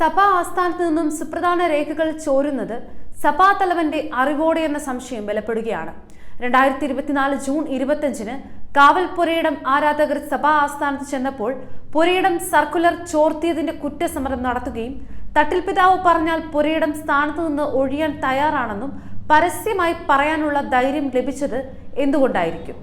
സഭാ ആസ്ഥാനത്ത് നിന്നും സുപ്രധാന രേഖകൾ ചോരുന്നത് സഭാ തലവന്റെ അറിവോടെ എന്ന സംശയം ബലപ്പെടുകയാണ്. രണ്ടായിരത്തി ഇരുപത്തിനാല് ജൂൺ ഇരുപത്തിയഞ്ചിന് കാവൽ പുരയിടം ആരാധകർ സഭാ ആസ്ഥാനത്ത് ചെന്നപ്പോൾ പുരയിടം സർക്കുലർ ചോർത്തിയതിന്റെ കുറ്റസമരം നടത്തുകയും തട്ടിൽ പിതാവ് പറഞ്ഞാൽ പുരയിടം സ്ഥാനത്ത് നിന്ന് ഒഴിയാൻ തയ്യാറാണെന്നും പരസ്യമായി പറയാനുള്ള ധൈര്യം ലഭിച്ചത് എന്തുകൊണ്ടായിരിക്കും?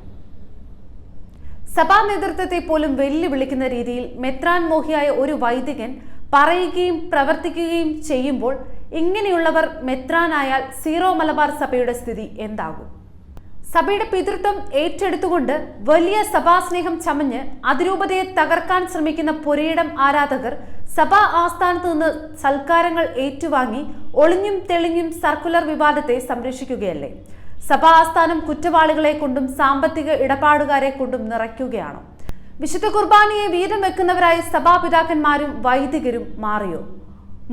സഭാ നേതൃത്വത്തെ പോലും വെല്ലുവിളിക്കുന്ന രീതിയിൽ മെത്രാൻ മോഹിയായ ഒരു വൈദികൻ പറയുകയും പ്രവർത്തിക്കുകയും ചെയ്യുമ്പോൾ ഇങ്ങനെയുള്ളവർ മെത്രാനായാൽ സീറോ മലബാർ സഭയുടെ സ്ഥിതി എന്താകും? സഭയുടെ പിതൃത്വം ഏറ്റെടുത്തുകൊണ്ട് വലിയ സഭാസ്നേഹം ചമഞ്ഞ് അതിരൂപതയെ തകർക്കാൻ ശ്രമിക്കുന്ന പുരയിടം ആരാധകർ സഭാ ആസ്ഥാനത്ത് നിന്ന് സൽക്കാരങ്ങൾ ഏറ്റുവാങ്ങി ഒളിഞ്ഞും തെളിഞ്ഞും സർക്കുലർ വിവാദത്തെ സംരക്ഷിക്കുകയല്ലേ? സഭാ ആസ്ഥാനം കുറ്റവാളികളെ കൊണ്ടും സാമ്പത്തിക ഇടപാടുകാരെ കൊണ്ടും നിറയ്ക്കുകയാണോ? വിശുദ്ധ കുർബാനയെ വീരം വെക്കുന്നവരായി സഭാപിതാക്കന്മാരും വൈദികരും മാറിയോ?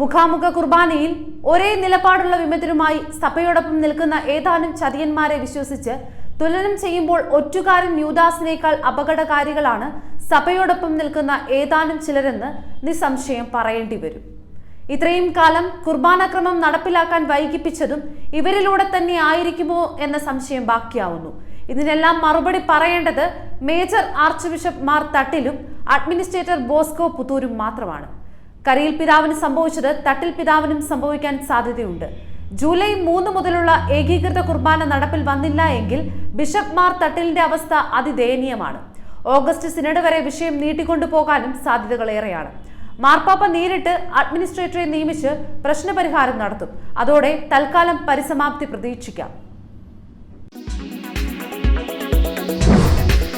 മുഖാമുഖ കുർബാനയിൽ ഒരേ നിലപാടുള്ള വിമതരുമായി സഭയോടൊപ്പം നിൽക്കുന്ന ഏതാനും ചതിയന്മാരെ വിശ്വസിച്ച് തുലനം ചെയ്യുമ്പോൾ ഒറ്റുകാരൻ യൂദാസിനേക്കാൾ അപകടകാരികളാണ് സഭയോടൊപ്പം നിൽക്കുന്ന ഏതാനും ചിലരെന്ന് നിസ്സംശയം പറയേണ്ടി വരും. ഇത്രയും കാലം കുർബാനക്രമം നടപ്പിലാക്കാൻ വൈകിപ്പിച്ചതും ഇവരിലൂടെ തന്നെ ആയിരിക്കുമോ എന്ന സംശയം ബാക്കിയാവുന്നു. ഇതിനെല്ലാം മറുപടി പറയേണ്ടത് മേജർ ആർച്ച് ബിഷപ്പ് മാർ തട്ടിലും അഡ്മിനിസ്ട്രേറ്റർ ബോസ്കോ പുത്തൂരും മാത്രമാണ്. കരിയിൽ പിതാവിന് സംഭവിച്ചത് തട്ടിൽ പിതാവിനും സംഭവിക്കാൻ സാധ്യതയുണ്ട്. ജൂലൈ മൂന്ന് മുതലുള്ള ഏകീകൃത കുർബാന നടപ്പിൽ വന്നില്ല എങ്കിൽ ബിഷപ്പ് മാർ തട്ടിലിന്റെ അവസ്ഥ അതിദയനീയമാണ്. ഓഗസ്റ്റ് സിനഡ് വരെ വിഷയം നീട്ടിക്കൊണ്ടു പോകാനും സാധ്യതകളേറെയാണ് മാർപ്പാപ്പ നേരിട്ട് അഡ്മിനിസ്ട്രേറ്ററെ നിയമിച്ച് പ്രശ്നപരിഹാരം നടത്തും. അതോടെ തൽക്കാലം പരിസമാപ്തി പ്രതീക്ഷിക്കാം.